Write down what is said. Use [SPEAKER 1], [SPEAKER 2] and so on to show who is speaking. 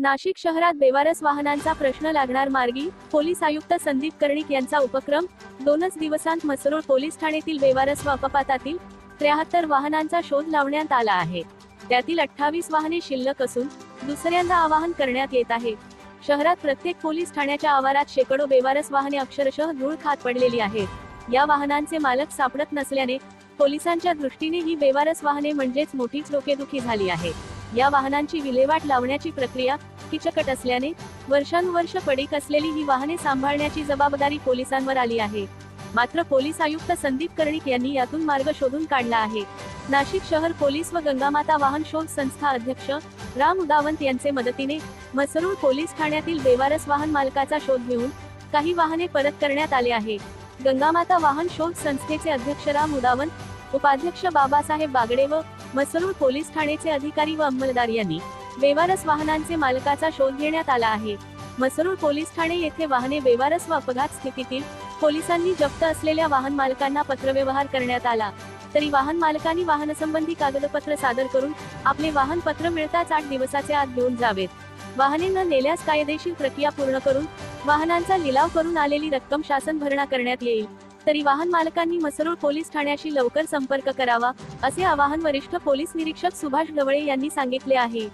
[SPEAKER 1] नाशिक शहरात बेवारस वाहनांचा प्रश्न लागणार मार्गी पोलीस आयुक्त संदीप कर्णिक यांचा उपक्रम. दोनच दिवसांत मसरूळ पोलीस ठाण्यातील बेवारस व अपघातातील त्र्याहत्तर वाहनांचा शोध लावण्यात आला आहे. त्यातील अठ्ठावीस वाहने शिल्लक असून दुसऱ्यांदा आवाहन करण्यात येत आहे. शहरात प्रत्येक पोलीस ठाण्याच्या आवारात शेकडो बेवारस वाहने अक्षरशः धूळ खात पडलेली आहेत. या वाहनांचे मालक सापडत नसल्याने पोलिसांच्या दृष्टीने ही बेवारस वाहने म्हणजेच मोठीच डोकेदुखी झाली आहे. या वाहनांची विल्हेवाट लावण्याची प्रक्रिया किचकट असल्याने वर्षानुवर्ष पडीक असलेली ही वाहने सांभाळण्याची जबाबदारी पोलिसांवर आली आहे. मात्र पोलीस आयुक्त संदीप कर्णिक यांनी यातून मार्ग शोधून काढला आहे. नाशिक शहर पोलीस व गंगामाता वाहन शोध संस्था अध्यक्ष राम उदावंत यांचे मदतीने मसरूळ पोलीस ठाण्यातील बेवारस वाहन मालकाचा शोध घेऊन काही वाहने परत करण्यात आले आहे. गंगामाता वाहन शोध संस्थेचे अध्यक्ष राम उदावंत उपाध्यक्ष बाबासाहेब बागडे व मसरूळ पोलीस ठाणेचे अधिकारी व अंमलदार यांनी बेवारस वाहनांचे मालकाचा शोध घेण्यात आला आहे. मसरूर पोलीस ठाणे येथे वाहने बेवारस व अपघात स्थितीतील पोलिसांनी जप्त असलेल्या वाहन मालकांना पत्रव्यवहार करण्यात आला. तरी वाहन मालकांनी वाहनसंबंधी कागदपत्र सादर करून आपले वाहन पत्र मिळताच आठ दिवसाचे आत घेऊन जावेत. वाहने न नेल्यास कायदेशीर प्रक्रिया पूर्ण करून वाहनांचा लिलाव करून आलेली रक्कम शासन भरणा करण्यात येईल. तरी वाहन मालकांनी मसरूळ पोलीस ठाण्याशी लवकर संपर्क करावा असे आवाहन वरिष्ठ पोलीस निरीक्षक सुभाष गवळे यांनी सांगितले आहे.